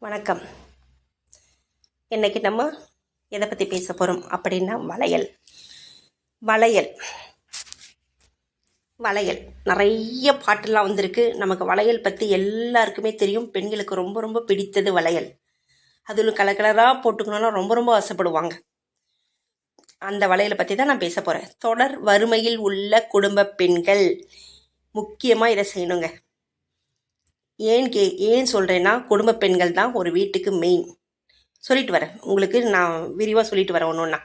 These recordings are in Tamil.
வணக்கம். இன்றைக்கி நம்ம எதை பற்றி பேச போகிறோம் அப்படின்னா வளையல். வளையல். வளையல். நிறைய பாட்டெல்லாம் வந்திருக்கு. நமக்கு வளையல் பற்றி எல்லாருக்குமே தெரியும். பெண்களுக்கு ரொம்ப ரொம்ப பிடித்தது வளையல். அதில் கலர் கலராக போட்டுக்கணும்னா ரொம்ப ரொம்ப ஆசைப்படுவாங்க. அந்த வளையலை பற்றி தான் நான் பேச போகிறேன் தொடர் வறுமையில் உள்ள குடும்ப பெண்கள். முக்கியமாக இதை செய்யணுங்க. ஏன் கே ஏன் சொல்கிறேன்னா குடும்ப பெண்கள் தான் ஒரு வீட்டுக்கு மெயின் சொல்லிட்டு வரேன். உங்களுக்கு நான் விரிவாக சொல்லிட்டு வரேன் ஒன்று ஒன்றா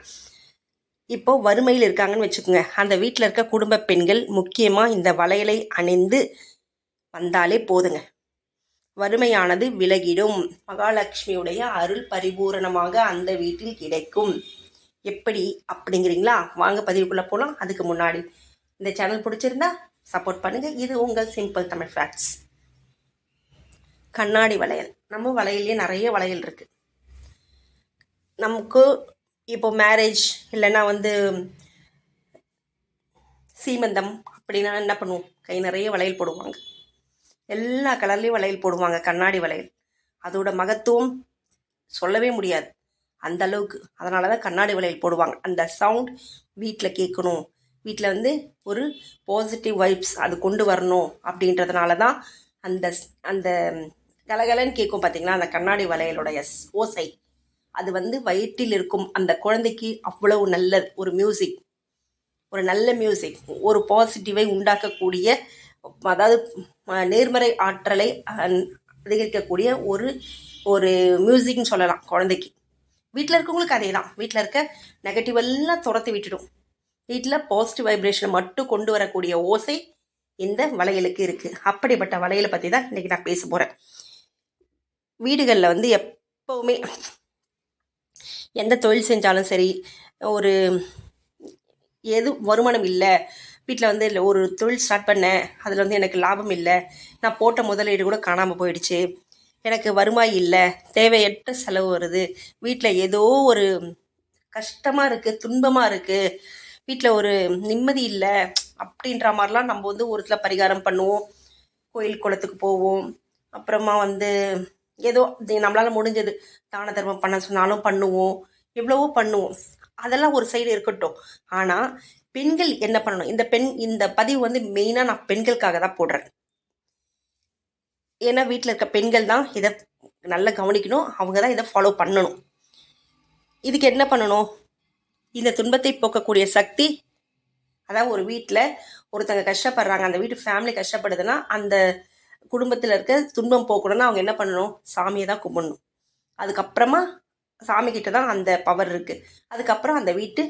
இப்போது வறுமையில் இருக்காங்கன்னு வச்சுக்கோங்க. அந்த வீட்டில் இருக்க குடும்ப பெண்கள் முக்கியமாக இந்த வளையலை அணிந்து வந்தாலே போதுங்க. வறுமையானது விலகிடும். மகாலட்சுமியுடைய அருள் பரிபூரணமாக அந்த வீட்டில் கிடைக்கும். எப்படி அப்படிங்கிறீங்களா? வாங்க பதிவுக்குள்ளே போகலாம் அதுக்கு முன்னாடி இந்த சேனல் பிடிச்சிருந்தா சப்போர்ட் பண்ணுங்கள் இது உங்கள் சிம்பிள் தமிழ் ஃபேக்ட்ஸ் கண்ணாடி வளையல். நம்ம வளையல்லையே நிறைய வளையல் இருக்குது நமக்கு இப்போ மேரேஜ் இல்லைன்னா வந்து சீமந்தம் அப்படின்னா என்ன பண்ணுவோம்? கை நிறைய வளையல் போடுவாங்க. எல்லா கலர்லேயும் வளையல் போடுவாங்க கண்ணாடி வளையல். அதோட மகத்துவம் சொல்லவே முடியாது. அந்த அளவுக்கு. அதனால தான் கண்ணாடி வளையல் போடுவாங்க. அந்த சவுண்ட் வீட்டில் கேட்கணும். வீட்டில் வந்து ஒரு பாசிட்டிவ் வைப்ஸ் அது கொண்டு வரணும் அப்படின்றதுனால தான் அந்த அந்த கலகலன்னு கேட்கும் பார்த்தீங்களா அந்த கண்ணாடி வளையலுடைய ஓசை. அது வந்து வயிற்றில் இருக்கும் அந்த குழந்தைக்கு அவ்வளவு நல்ல ஒரு மியூசிக் ஒரு நல்ல மியூசிக் ஒரு பாசிட்டிவை உண்டாக்கக்கூடிய அதாவது நேர்மறை ஆற்றலை அதிகரிக்கக்கூடிய ஒரு ஒரு மியூசிக்னு சொல்லலாம் குழந்தைக்கு. வீட்டில் இருக்கவங்களுக்கு அதே தான் வீட்டில் இருக்க நெகட்டிவ் எல்லாம் துரத்தி விட்டுடும். வீட்டில் பாசிட்டிவ் வைப்ரேஷனை மட்டும் கொண்டு வரக்கூடிய ஓசை இந்த வளையலுக்கு இருக்குது அப்படிப்பட்ட வளையலை பற்றி தான் இன்றைக்கி நான் பேச போகிறேன் வீடுகளில் வந்து எப்போவுமே எந்த தொழில் செஞ்சாலும் சரி ஒரு எது வருமானம் இல்லை. வீட்டில் வந்து இல்லை ஒரு தொழில் ஸ்டார்ட் பண்ணேன் அதில் வந்து எனக்கு லாபம் இல்லை. நான் போட்ட முதலீடு கூட காணாமல் போயிடுச்சு. எனக்கு வருமாய் இல்லை. தேவையற்ற செலவு வருது. வீட்டில் ஏதோ ஒரு கஷ்டமாக இருக்குது துன்பமாக இருக்குது வீட்டில் ஒரு நிம்மதி இல்லை அப்படின்ற மாதிரிலாம் நம்ம வந்து ஒரு சில பரிகாரம் பண்ணுவோம். கோயில் குளத்துக்கு போவோம். அப்புறமா வந்து ஏதோ நம்மளால் முடிஞ்சது. தான தர்மம் பண்ண சொன்னாலும் பண்ணுவோம். எவ்வளவோ பண்ணுவோம். அதெல்லாம் ஒரு சைடு இருக்கட்டும். ஆனால் பெண்கள் என்ன பண்ணணும்? இந்த பெண் இந்த பதிவு வந்து மெயினாக நான் பெண்களுக்காக தான் போடுறேன். ஏன்னா வீட்டில் இருக்க பெண்கள் தான் இதை நல்லா கவனிக்கணும். அவங்க தான் இதை ஃபாலோ பண்ணணும். இதுக்கு என்ன பண்ணணும்? இந்த துன்பத்தை போக்கக்கூடிய சக்தி அதாவது ஒரு வீட்டில் ஒருத்தங்க கஷ்டப்படுறாங்க அந்த வீட்டு ஃபேமிலி கஷ்டப்படுதுன்னா அந்த குடும்பத்தில் இருக்க துன்பம் போக்கணும்னா அவங்க என்ன பண்ணணும்? சாமியை தான் கும்பிடணும். அதுக்கப்புறமா சாமி கிட்ட தான் அந்த பவர் இருக்குது அதுக்கப்புறம் அந்த வீட்டு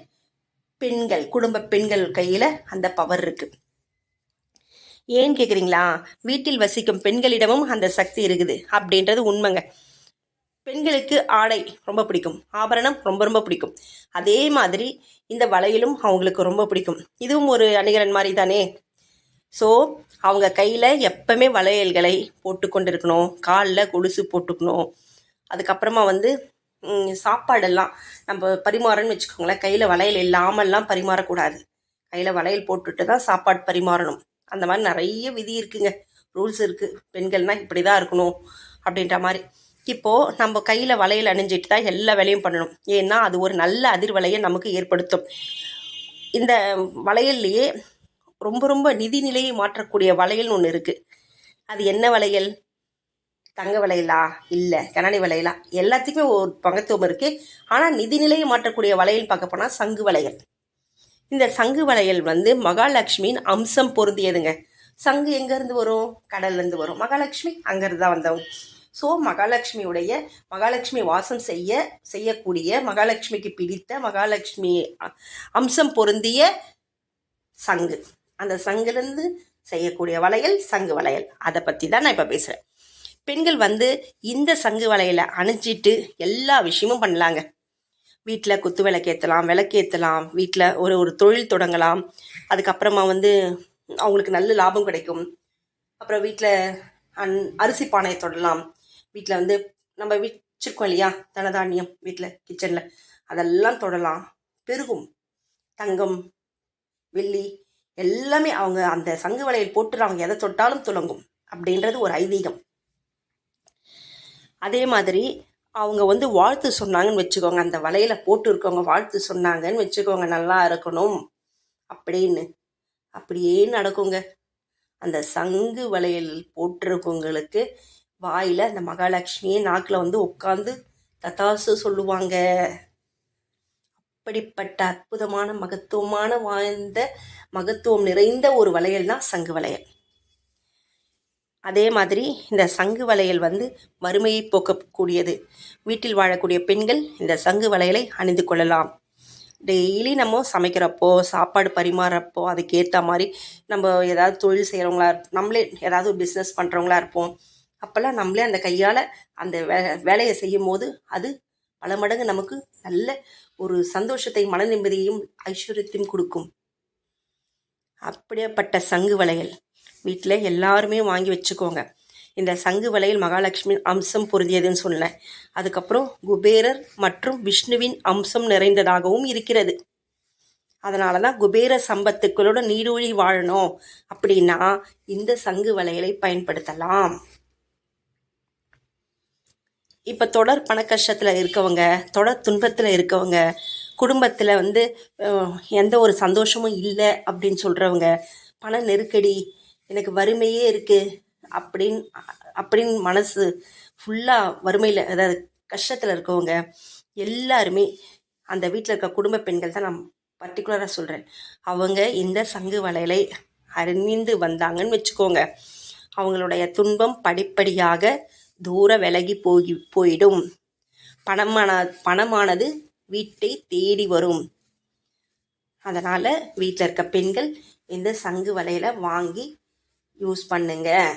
பெண்கள் குடும்ப பெண்கள் கையில் அந்த பவர் இருக்குது ஏன் கேட்குறீங்களா வீட்டில் வசிக்கும் பெண்களிடமும் அந்த சக்தி இருக்குது. அப்படின்றது உண்மைங்க. பெண்களுக்கு ஆடை ரொம்ப பிடிக்கும். ஆபரணம் ரொம்ப ரொம்ப பிடிக்கும். அதே மாதிரி இந்த வளையலும் அவங்களுக்கு ரொம்ப பிடிக்கும். இதுவும் ஒரு அணிகரன் மாதிரி தானே? ஸோ அவங்க கையில் எப்பவுமே வளையல்களை போட்டு கொண்டு இருக்கணும் காலில் கொலுசு போட்டுக்கணும். அதுக்கப்புறமா வந்து சாப்பாடெல்லாம் நம்ம பரிமாறன்னு வச்சுக்கோங்களேன். கையில் வளையல் இல்லாமல்லாம் பரிமாறக்கூடாது. கையில் வளையல் போட்டுட்டு தான் சாப்பாடு பரிமாறணும். அந்த மாதிரி நிறைய விதி இருக்குங்க. ரூல்ஸ் இருக்குது பெண்கள்னால் இப்படி தான் இருக்கணும் அப்படின்ற மாதிரி. இப்போது நம்ம கையில் வளையல் அணிஞ்சிட்டு தான் எல்லா வேலையும் பண்ணணும். ஏன்னா அது ஒரு நல்ல அதிர்வலையை நமக்கு ஏற்படுத்தும். இந்த வளையல்லையே ரொம்ப ரொம்ப நிதி நிலையை மாற்றக்கூடிய வளையல்னு ஒன்று இருக்குது அது என்ன வளையல் தங்க வளையலா இல்லை. கண்ணாடி வளையலா எல்லாத்துக்குமே ஒரு பங்கத்துவம் இருக்குது ஆனால் நிதிநிலையை மாற்றக்கூடிய வளையல் பார்க்க போனால் சங்கு வளையல் இந்த சங்கு வளையல் வந்து மகாலட்சுமியின் அம்சம் பொருந்தியதுங்க. சங்கு எங்கேருந்து வரும்? கடல்லேருந்து வரும். மகாலட்சுமி அங்கேருந்து தான் வந்தவங்க. ஸோ மகாலட்சுமியுடைய மகாலட்சுமி வாசம் செய்ய செய்யக்கூடிய மகாலட்சுமிக்கு பிடித்த மகாலட்சுமி அம்சம் பொருந்திய சங்கு. அந்த சங்குலேருந்து செய்யக்கூடிய வளையல் சங்கு வளையல். அதை பற்றி தான் நான் இப்போ பேசுகிறேன் பெண்கள் வந்து இந்த சங்கு வளையலை அணிஞ்சிட்டு எல்லா விஷயமும் பண்ணலாங்க. வீட்டில் குத்து விளக்கேற்றலாம் விளக்கேற்றலாம் வீட்டில் ஒரு ஒரு தொழில் தொடங்கலாம். அதுக்கப்புறமா வந்து அவங்களுக்கு நல்ல லாபம் கிடைக்கும். அப்புறம் வீட்டில் அன் அரிசி பானையை தொடலாம். வீட்டில் வந்து நம்ம வச்சிருக்கோம் இல்லையா? தனதானியம் வீட்டில் கிச்சனில் அதெல்லாம் தொடலாம். பெருகும். தங்கம் வெள்ளி எல்லாமே அவங்க அந்த சங்கு வலையில் போட்டு அவங்க எதை தொட்டாலும் துலங்கும் அப்படின்றது ஒரு ஐதீகம். அதே மாதிரி அவங்க வந்து வாழ்த்து சொன்னாங்கன்னு வச்சுக்கோங்க. அந்த வலையில போட்டு இருக்கவங்க வாழ்த்து சொன்னாங்கன்னு வச்சுக்கோங்க. நல்லா இருக்கணும் அப்படின்னு. அப்படியே நடக்குங்க. அந்த சங்கு வளையல் போட்டிருக்கவங்களுக்கு வாயில் அந்த மகாலட்சுமியே நாக்கில் வந்து உட்காந்து தத்தாசு சொல்லுவாங்க. அப்படிப்பட்ட அற்புதமான மகத்துவமான வாய்ந்த மகத்துவம் நிறைந்த ஒரு வளையல் தான் சங்கு வளையல். அதே மாதிரி இந்த சங்கு வளையல் வந்து வறுமையை போக்கக்கூடியது. வீட்டில் வாழக்கூடிய பெண்கள் இந்த சங்கு வளையலை அணிந்து கொள்ளலாம். டெய்லி நம்ம சமைக்கிறப்போ சாப்பாடு பரிமாறப்போ அதுக்கேற்ற மாதிரி நம்ம ஏதாவது தொழில் செய்கிறவங்களா இருப்போம் நம்மளே ஏதாவது ஒரு பிஸ்னஸ் பண்ணுறவங்களா இருப்போம். அப்போல்லாம் நம்மளே அந்த கையால் அந்த வே வேலையை செய்யும் போது அது பல மடங்கு நமக்கு நல்ல ஒரு சந்தோஷத்தை மன நிம்மதியையும் ஐஸ்வர்யத்தையும் கொடுக்கும். அப்படியேப்பட்ட சங்கு வளையல். வீட்டில் எல்லாருமே வாங்கி வச்சுக்கோங்க. இந்த சங்கு வளையல் மகாலட்சுமி அம்சம் பொருந்தியதுன்னு சொன்னேன். அதுக்கப்புறம் குபேரர் மற்றும் விஷ்ணுவின் அம்சம் நிறைந்ததாகவும் இருக்கிறது. அதனால தான் குபேர சம்பத்துக்களோட நீடூழி வாழணும். அப்படின்னா இந்த சங்கு வளையலை பயன்படுத்தலாம். இப்போ தொடர் பண கஷ்டத்தில் இருக்கவங்க தொடர் துன்பத்தில் இருக்கவங்க குடும்பத்தில் வந்து எந்த ஒரு சந்தோஷமும் இல்லை அப்படின்னு சொல்கிறவங்க பண நெருக்கடி எனக்கு வறுமையே இருக்குது அப்படின்னு அப்படின்னு மனசு ஃபுல்லாக வறுமையில் அதாவது கஷ்டத்தில் இருக்கவங்க எல்லாருமே அந்த வீட்டில் இருக்க குடும்ப பெண்கள் தான் நான் பர்டிகுலராக சொல்கிறேன் அவங்க இந்த சங்கு வளையலை அறிந்து வந்தாங்கன்னு வச்சுக்கோங்க. அவங்களுடைய துன்பம் படிப்படியாக தூர விலகி போகி போயிடும். பணமான பணமானது வீட்டை தேடி வரும். அதனால் வீட்டில் இருக்க பெண்கள் இந்த சங்கு வலையில் வாங்கி யூஸ் பண்ணுங்கள்